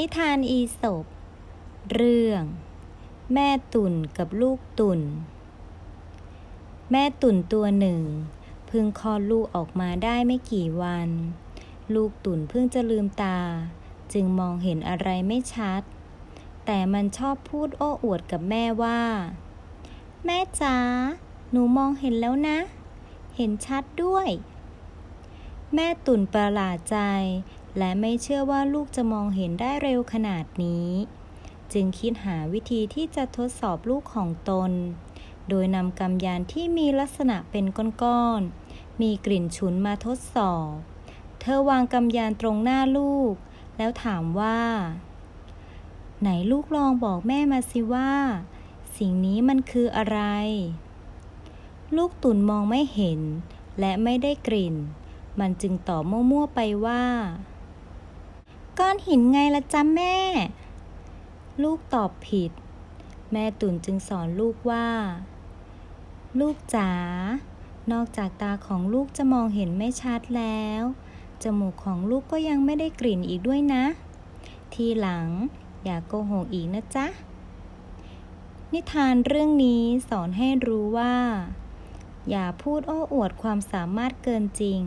นิทานอีสปเรื่อง แม่ตุ่นกับลูกตุ่น แม่ตุ่นตัวหนึ่ง เพิ่งคลอดลูกออกมาได้ไม่กี่วัน ลูกตุ่นเพิ่งจะลืมตา จึงมองเห็นอะไรไม่ชัด แต่มันชอบพูดโอ้อวดกับแม่ว่า แม่จ๋าหนูมองเห็นแล้วนะ เห็นชัดด้วย แม่ตุ่นประหลาดใจ และไม่เชื่อว่าลูกจะมองเห็นได้เร็วขนาดนี้ จึงคิดหาวิธีที่จะทดสอบลูกของตน โดยนำกำยานที่มีลักษณะเป็นก้อนๆ มีกลิ่นฉุนมาทดสอบ เธอวางกำยานตรงหน้าลูก แล้วถามว่า ไหนลูกลองบอกแม่มาสิว่า สิ่งนี้มันคืออะไร ลูกตุ่นมองไม่เห็น และไม่ได้กลิ่น มันจึงตอบมั่วๆไปว่า ก้อนหินไงละจ๊ะแม่ ลูกตอบผิด แม่ตุ่นจึงสอนลูกว่า ลูกจ๋านอกจากตาของลูกจะมองเห็นไม่ชัดแล้ว จมูกของลูกก็ยังไม่ได้กลิ่นอีกด้วยนะ ทีหลังอย่าโกหกอีกนะจ๊ะ นิทานเรื่องนี้สอนให้รู้ว่า อย่าพูดโอ้อวดความสามารถเกินจริง